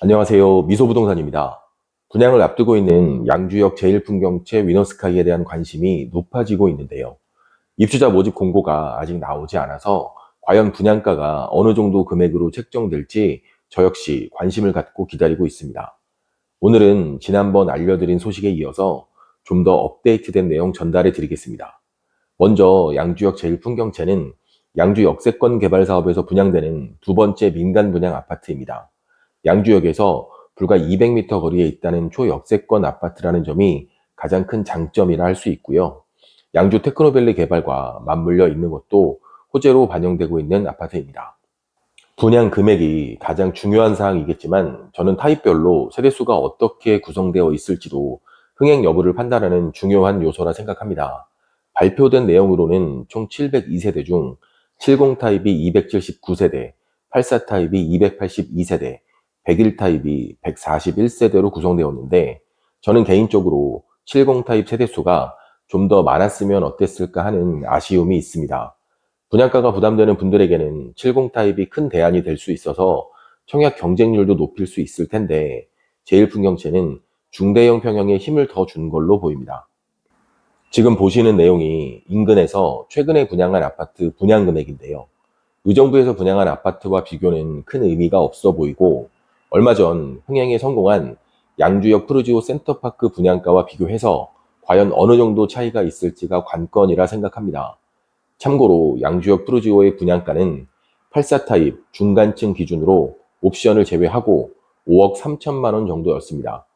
안녕하세요. 미소부동산입니다. 분양을 앞두고 있는 양주역 제일풍경채 위너스카이에 대한 관심이 높아지고 있는데요. 입주자 모집 공고가 아직 나오지 않아서 과연 분양가가 어느 정도 금액으로 책정될지 저 역시 관심을 갖고 기다리고 있습니다. 오늘은 지난번 알려드린 소식에 이어서 좀 더 업데이트된 내용 전달해 드리겠습니다. 먼저 양주역 제일풍경채는 양주 역세권 개발 사업에서 분양되는 두 번째 민간 분양 아파트입니다. 양주역에서 불과 200m 거리에 있다는 초역세권 아파트라는 점이 가장 큰 장점이라 할 수 있고요. 양주 테크노밸리 개발과 맞물려 있는 것도 호재로 반영되고 있는 아파트입니다. 분양 금액이 가장 중요한 사항이겠지만 저는 타입별로 세대수가 어떻게 구성되어 있을지도 흥행 여부를 판단하는 중요한 요소라 생각합니다. 발표된 내용으로는 총 702세대 중 70 타입이 279세대, 84 타입이 282세대, 101 타입이 141세대로 구성되었는데 저는 개인적으로 70 타입 세대수가 좀 더 많았으면 어땠을까 하는 아쉬움이 있습니다. 분양가가 부담되는 분들에게는 70 타입이 큰 대안이 될 수 있어서 청약 경쟁률도 높일 수 있을 텐데 제일풍경채는 중대형 평형에 힘을 더 준 걸로 보입니다. 지금 보시는 내용이 인근에서 최근에 분양한 아파트 분양 금액인데요. 의정부에서 분양한 아파트와 비교는 큰 의미가 없어 보이고 얼마 전 흥행에 성공한 양주역 푸르지오 센터파크 분양가와 비교해서 과연 어느 정도 차이가 있을지가 관건이라 생각합니다. 참고로 양주역 푸르지오의 분양가는 84 타입 중간층 기준으로 옵션을 제외하고 5억 3천만 원 정도였습니다.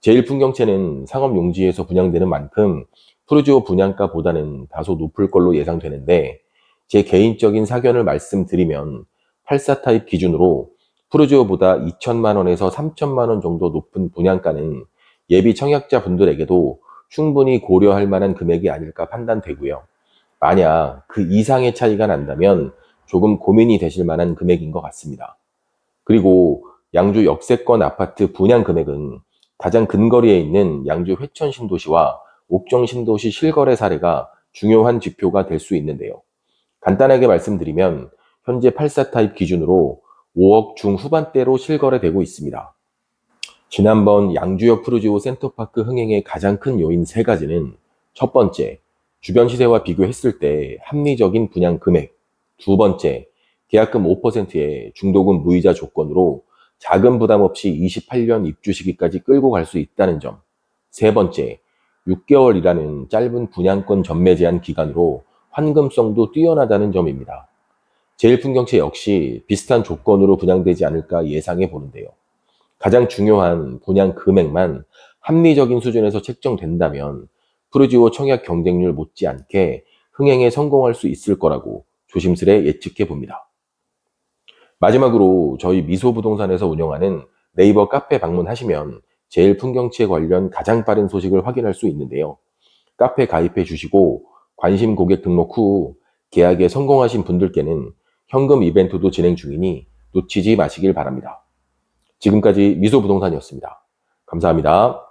제일풍경채는 상업 용지에서 분양되는 만큼 푸르지오 분양가보다는 다소 높을 걸로 예상되는데 제 개인적인 사견을 말씀드리면 84 타입 기준으로 푸르지오보다 2천만 원에서 3천만 원 정도 높은 분양가는 예비 청약자 분들에게도 충분히 고려할 만한 금액이 아닐까 판단되고요. 만약 그 이상의 차이가 난다면 조금 고민이 되실 만한 금액인 것 같습니다. 그리고 양주 역세권 아파트 분양 금액은 가장 근거리에 있는 양주 회천 신도시와 옥정 신도시 실거래 사례가 중요한 지표가 될 수 있는데요. 간단하게 말씀드리면 현재 84 타입 기준으로 5억 중후반대로 실거래되고 있습니다. 지난번 양주역 푸르지오 센터파크 흥행의 가장 큰 요인 세 가지는 첫 번째, 주변 시세와 비교했을 때 합리적인 분양 금액. 두 번째, 계약금 5%의 중도금 무이자 조건으로 자금 부담 없이 28년 입주 시기까지 끌고 갈 수 있다는 점. 세 번째, 6개월이라는 짧은 분양권 전매 제한 기간으로 환금성도 뛰어나다는 점입니다. 제일풍경채 역시 비슷한 조건으로 분양되지 않을까 예상해 보는데요. 가장 중요한 분양 금액만 합리적인 수준에서 책정된다면 푸르지오 청약 경쟁률 못지않게 흥행에 성공할 수 있을 거라고 조심스레 예측해 봅니다. 마지막으로 저희 미소부동산에서 운영하는 네이버 카페 방문하시면 제일 풍경채 관련 가장 빠른 소식을 확인할 수 있는데요. 카페 가입해 주시고 관심 고객 등록 후 계약에 성공하신 분들께는 현금 이벤트도 진행 중이니 놓치지 마시길 바랍니다. 지금까지 미소부동산이었습니다. 감사합니다.